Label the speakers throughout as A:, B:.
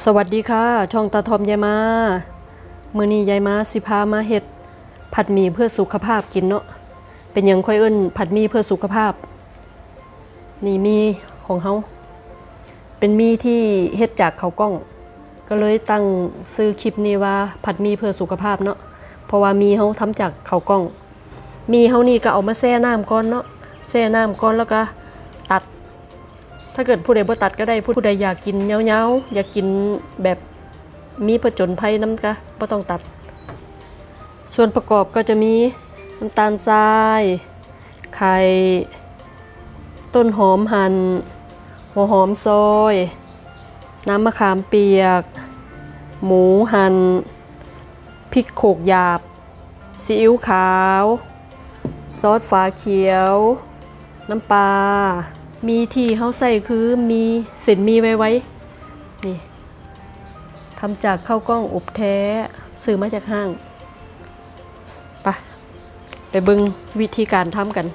A: สวัสดีค่ะ ช่องตาทอมยายมามือนี้ยายมาสิพามาเฮ็ดผัดหมี่เพื่อสุขภาพกินเนาะเป็นหยังค่อยเอิ้นผัดหมี่เพื่อสุขภาพ นี่มีของเฮาเป็นมีที่เฮ็ดจากเขากล้อง ก็เลยตั้งซื้อคลิปนี้ว่าผัดหมี่เพื่อสุขภาพเนาะเพราะว่ามีเฮาทำจากเขากล้อง มีเฮานี่ก็เอามาแช่น้ำก่อนเนาะแช่น้ำก่อนแล้วก็ ถ้าเกิดผู้ใดบ่ตัดก็ได้ผู้ใดอยากกินเงาๆอยากกินแบบมีผจญภัยน้ำกะบ่ต้องตัด ส่วนประกอบก็จะมีน้ำตาลทราย ไข่ ต้นหอมหัน่นหัวหอมซอย น้ำมะขามเปียก หมูหัน่นพริกโขกหยาบซีอิ๊วขาว ซอสฝาเขียว น้ำปลา มีที่เขาใส่คือมีเส้นมีไว้ไว้นี่ทำจากข้าวกล้องอบแท้ซื้อมาจากห้างไปะไปเบึงวิธีการทำกัน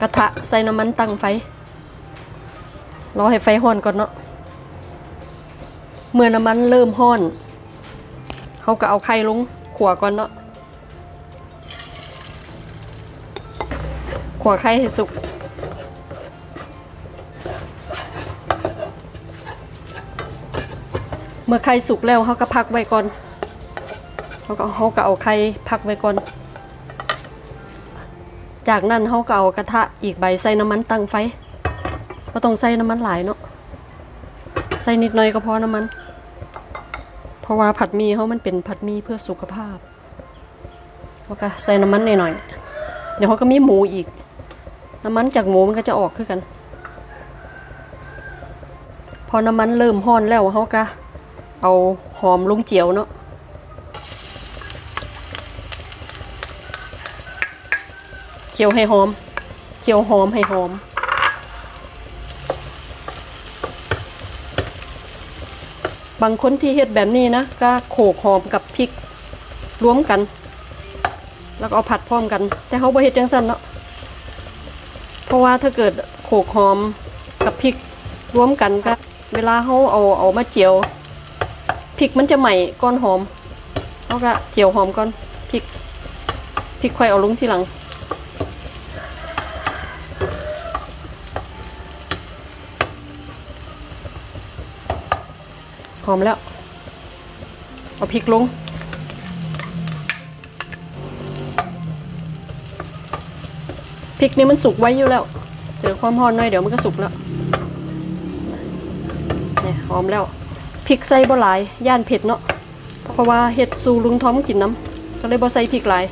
A: กระทะใส่น้ำมันตั้งไฟรอให้ไฟห้อนก่อนเนาะเมื่อน้ำมันเริ่มห้อนเขาก็เอาไข่ลงขัวก่อนเนาะขัวไข่ให้สุก มื่อไข่สุกแล้วเขาก็พักไว้ก่อนเขาก็เขาก็เอาไข่พักไว้ก่อน จากนั้นเขาก็เอากระทะอีกใบใส่น้ำมันตั้งไฟก็ต้องใส่น้ำมันหลายเนาะใส่นิดหน่อยก็พอน้ำมัน เพราะว่าผัดหมีเขามันเป็นผัดหมีเพื่อสุขภาพเขาก็ใส่น้ำมันหน่อยๆเดี๋ยวเขาก็มีหมูอีก น้ำมันจากหมูมันก็จะออกคือกัน พอน้ำมันเริ่มห้อนแล้วเขาก็ เอาหอมลุงเจียวเนาะเจียวให้หอมเจียวหอมให้หอม บางคนที่เฮ็ดแบบนี้นะ ก็โขกหอมกับพริกรวมกัน แล้วก็เอาผัดพร้อมกัน แต่เขาบ่เฮ็ดจังซั่นเนาะเพราะว่าถ้าเกิดโขกหอมกับพริกรวมกันก็เวลาเขาเอาเอามาเจียว ริกมันจะใหม่ก้อนหอมเขาก็เจียวหอมก่อนพริกพริกค่อยเอาลงทีหลัง หอมแล้ว เอาพริกลงพริกนี่มันสุกไว้อยู่แล้ว เจอความร้อนหน่อยเดี๋ยวมันก็สุกแล้ว เนี่ยหอมแล้ว ริกใส่บ่หลาย ย่านเผ็ดเนาะ เพราะว่าเห็ดสูลุงท้อมกินน้ำก็เลยบ่ใส่พริกหลาย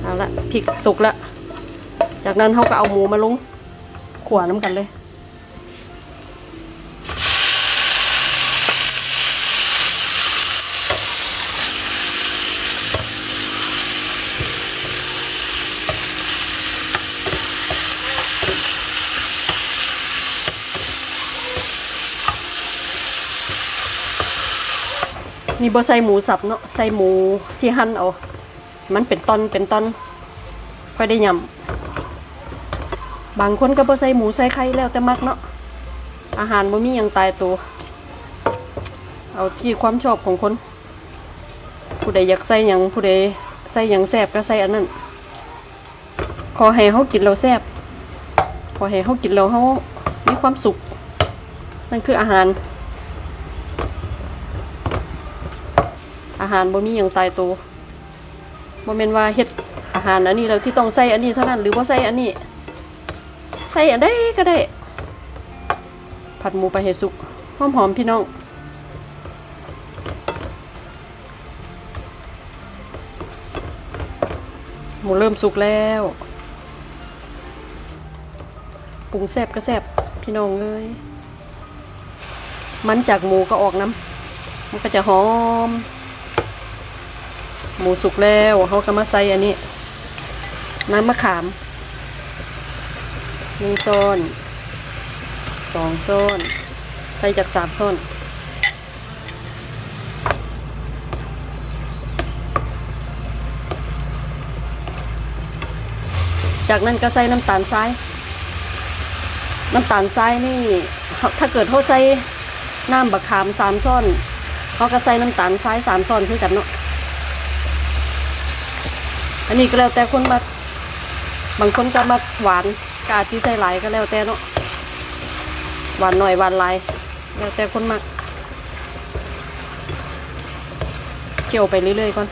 A: เอาละพริกสุกละ จากนั้นเขาก็เอาหมูมาลงขวาน้ำกันเลย นี่บ่ใส่หมูสับเนาะใส่หมูที่หั่นเอา มันเป็นตอนเป็นตอนค่อยได้ยำบางคนก็บ่ใส่หมูใส่ไข่แล้วแต่มักเนาะอาหารบ่มีหยังตายตัว เอาที่ความชอบของคน ผู้ใดอยากใส่หยังผู้ใดใส่หยังแซ่บก็ใส่อันนั้นขอให้เฮากินแล้วแซ่บขอให้เฮากินแล้วเฮามีความสุขนั่นคืออาหาร อา หารบ่มีหยังตายตัวบ่แม่นว่าเฮ็ดอาหารอันนี้แล้วที่ต้องใส่อันนี้เท่านั้นหรือบ่ใส่อันนี้ ใส่อันใดก็ได้ ผัดหมูไปให้สุกหอมๆพี่น้องหมูเริ่มสุกแล้วปรุงแซบก็แซบพี่น้องเลยมันจากหมูก็ออกน้ำมันก็จะหอม หมูสุกแล้วเขาก็มาใส่อันนี้ น้ำมะขามหนึ่งซ้อนสองซ้อนใส่จากสามซ้อนจากนั้นก็ใส่น้ำตาลทราย น้ำตาลทรายนี่ ถ้าเกิดเขาใส่น้ำบักขามสามช้อนเขาก็ใส่น้ำตาลทรายสามช้อนคือกันเนาะ อันนี้ก็แล้วแต่คนมักบางคนก็มักหวานกาจที่ใส่หลายก็แล้วแต่เนาะหวานหน่อยหวานหลายแล้วแต่คนมักเคี่ยวไปเรื่อยๆก่อน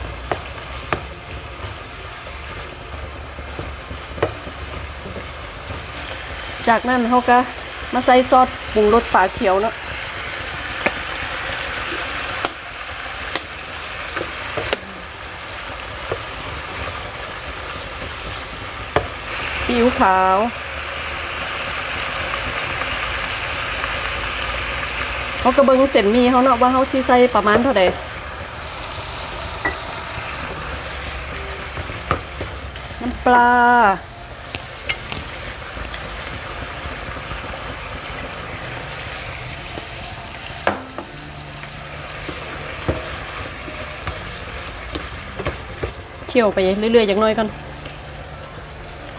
A: จากนั้นเขาก็มาใส่ซอสปรุงรสฝาเขียวเนาะ ซีอิ๊วขาว เขาก็เบิงเส้นมีเขาเนาะว่าเขาที่ใส่ประมาณเท่าใดน้ำปลาเคี่ยวไปเรื่อยๆอย่างน้อยก่อน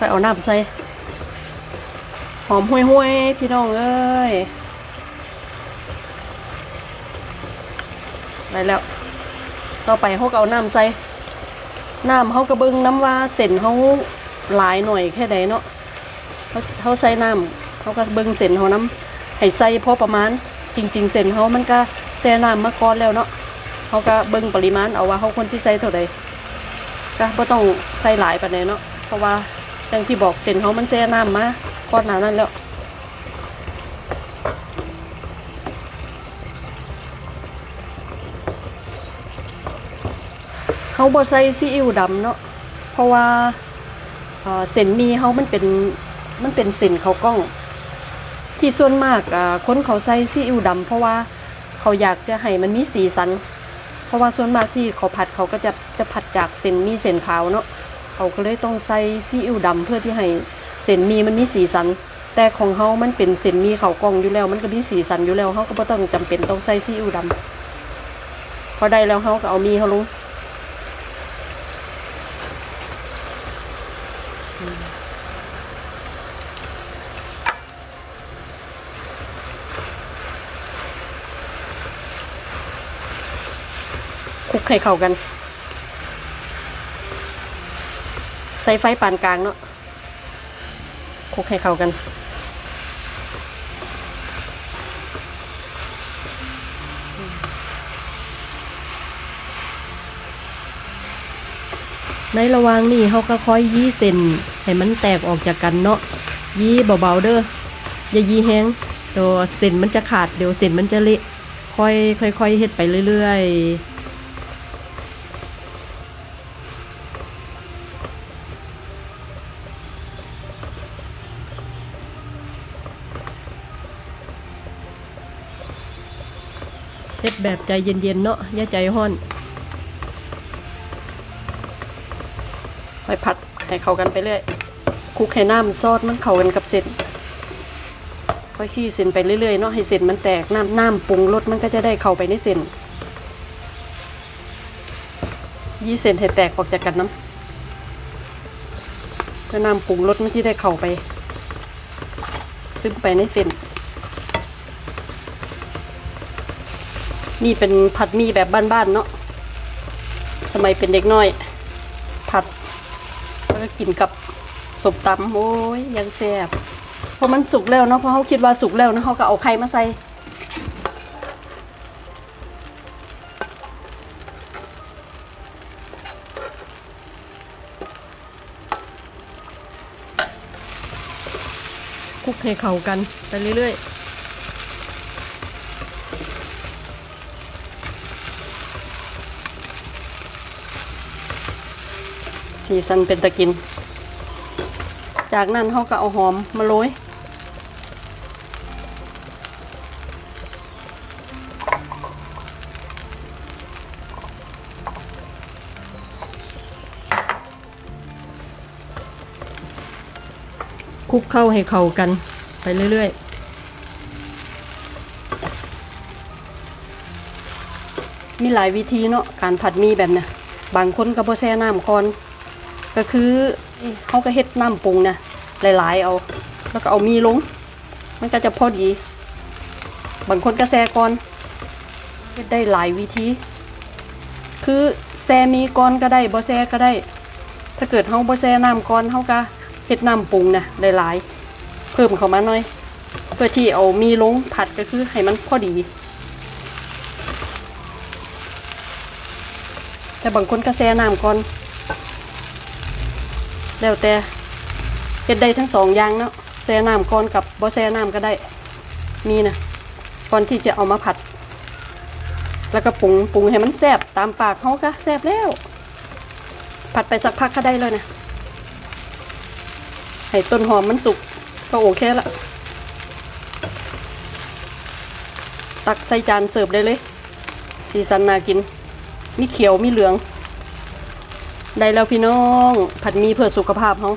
A: ค่อยเอาน้ำใส่หอมห้วยๆพี่น้องเอ้ยได้แล้ว ต่อไปเขาก็เอาน้ำใส่น้ำเขากระเบิงน้ำว่าเส้นเขาหลายหน่อยแค่ใดเนาะเขาเขาใส่น้ำเขาก็เบิงเส้นเขาน้ำให้ใส่พอประมาณ จริง ๆ เส้นเขามันก็แช่น้ำมาก่อนแล้วเนาะเขาก็เบิงปริมาณเอาว่าเขาคนที่ใส่เท่าใดก็บ่ต้องใส่หลายปานใดเนาะเพราะว่า อย่างที่บอกเส้นเขามันแช่น้ำมาก่อนหนานั้นแล้วเขาบ่ใส่ซีอิ๊วดำเนาะเพราะว่าเส้นมีเขามันเป็นมันเป็นเส้นเขากล้อง ที่ส่วนมากคนเขาใส่ซีอิ๊วดำเพราะว่าเขาอยากจะให้มันมีสีสัน เพราะว่าส่วนมากที่เขาผัดเขาก็จะจะผัดจากเส้นมีเส้นขาวเนาะ เขาก็เลยต้องใส่ซีอิ๊วดำเพื่อที่ให้เส้นมีมันมีสีสัน แต่ของเขามันเป็นเส้นมีเขากองอยู่แล้ว มันก็มีสีสันอยู่แล้วเขาก็บ่ต้องจำเป็นต้องใส่ซีอิ๊วดำพอได้แล้วเขาก็เอามีเขาลงคลุกให้เข้ากัน ใส่ไฟปานกลางเนาะคลุกให้เข้ากัน ในระหว่างนี้เขาก็ค่อยยี่เส้นให้มันแตกออกจากกันเนาะยี่เบาๆเด้ออย่ายี่แห้งเดี๋ยวเส้นมันจะขาดเดี๋ยวเส้นมันจะเละค่อยค่อยๆเฮ็ดไปเรื่อยๆ แบบใจเย็นๆเนาะอย่าใจห้อนค่อยผัดให้เข้ากันไปเรื่อยคุกให้น้ำซอสมันเข้ากันกับเส้นค่อยขี้เส้นไปเรื่อยๆเนาะให้เส้นมันแตกน้ำน้ำปรุงรสมันก็จะได้เข้าไปในเส้นยี่เส้นให้แตกออกจากกันน้ำเพื่อน้ำปรุงรสมันที่ได้เข้าไป ซึมไปในเส้น นี่เป็นผัดหมี่แบบบ้านๆเนาะสมัยเป็นเด็กน้อย ผัดแล้วก็กินกับสมตำโอ้ยยังแซ่บพอมันสุกแล้วเนาะเพราะเขาคิดว่าสุกแล้วนะเขาก็เอาไข่มาใส่คลุกให้เข้ากันไปเรื่อยๆ สีสันเป็นตะกิน จากนั้นเขาก็เอาหอมมาโรยคลุกเข้าให้เข้ากันไปเรื่อยๆมีหลายวิธีเนาะการผัดมีแบบเนี้ยบางคนก็บ่แช่น้ำก่อน ก็คือเขาก็เฮ็ดน้ำปรุงนะหลาย ๆ เอา แล้วก็เอามีลง มันก็จะพอดี บางคนก็แซก่อนเฮ็ดได้หลายวิธี คือแซมีก่อนก็ได้บ่แซก็ได้ ถ้าเกิดเฮาบ่แซน้ำก่อนเฮาก็เฮ็ดน้ำปรุงนะหลาย ๆ เพิ่มเข้ามาหน่อย เพื่อที่เอามีลงผัดก็คือให้มันพอดีแต่บางคนก็แซน้ำก่อน แล้วแต่เฮ็ดได้ทั้งสองอย่างเนาะแช่น้ำก่อนกับบ่แช่น้ำก็ได้มีนะก่อนที่จะเอามาผัด แล้วก็ปรุงปรุงให้มันแซ่บตามปากเขาก็แซ่บแล้ว ผัดไปสักพักก็ได้เลยนะให้ต้นหอมมันสุกก็โอเคละตักใส่จานเสิร์ฟได้เลย สีสันน่ากิน มีเขียวมีเหลือง ได้แล้วพี่น้อง ผัดมีเพื่อสุขภาพเขา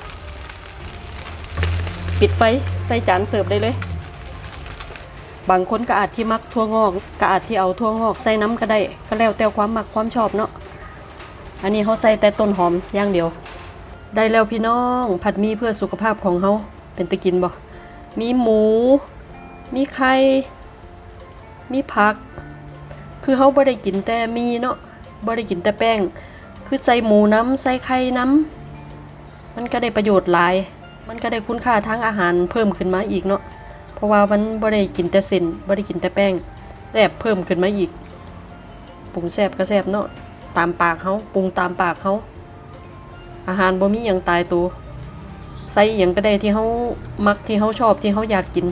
A: ปิดไฟใส่จานเสิร์ฟได้เลย บางคนก็อาจที่มักทั่วงอกก็อาจที่เอาทั่วงอกใส่น้ำก็ได้ ก็แล้วแต่ความมักความชอบเนาะอันนี้เขาใส่แต่ต้นหอมอย่างเดียว ได้แล้วพี่น้อง ผัดมีเพื่อสุขภาพของเขาเป็นตะกินบ่มีหมู มีไข่มีผัก คือเขาบ่ได้กินแต่มีเนาะบ่ได้กินแต่แป้ง คือใส่หมูน้ำใส่ไข่น้ำมันก็ได้ประโยชน์หลาย มันก็ได้คุณค่าทางอาหารเพิ่มขึ้นมาอีกเนาะเพราะว่ามันบ่ได้กินแต่เส้นบ่ได้กินแต่แป้งแซ่บเพิ่มขึ้นมาอีกปรุงแซ่บก็แซ่บเนาะตามปากเฮาปรุงตามปากเฮาอาหารบ่มีหยังตายตัวใส่หยังก็ได้ที่เฮามักที่เฮาชอบที่เฮาอยากกิน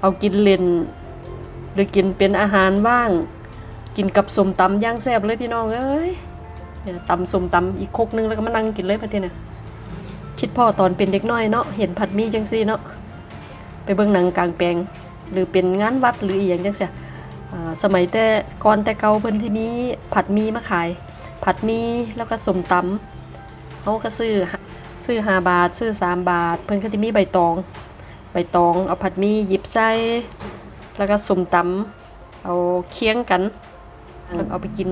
A: เอากินเล่นหรือกินเป็นอาหารว่าง กินกับสมตำย่างแซ่บเลยพี่น้องเอ้ย ตำสมตำอีกคกนึงแล้วก็มานั่งกินเลยประเทศน่ะคิดพ่อตอนเป็นเด็กน้อยเนาะเห็นผัดหมีจังซี่เนาะไปเบิ่งหนังกลางแปลง หรือเป็นงานวัดหรืออีหยังจังซี่อ่าสมัยแต่ก่อนแต่เก่าเพิ่นที่มีผัดหมีมาขาย ผัดหมีแล้วก็สมตำเขาก็ซื้อซื้อ5บาท ซื้อ3บาท เพิ่นก็สิมีใบตอง ใบตองเอาผัดหมีหยิบใส่แล้วก็สมตำเอาเคียงกันแล้วเอาไปกิน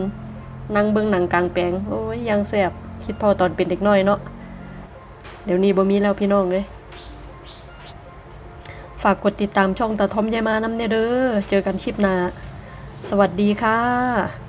A: นั่งเบิ่งหนังกลางแปลงโอ้ยยังแสบคิดพอตอนเป็นเด็กน้อยเนาะเดี๋ยวนี้บ่มีแล้วพี่น้องเลยฝากกดติดตามช่องตาทอมยายมานำเนเด้อเจอกันคลิปหน้าสวัสดีค่ะ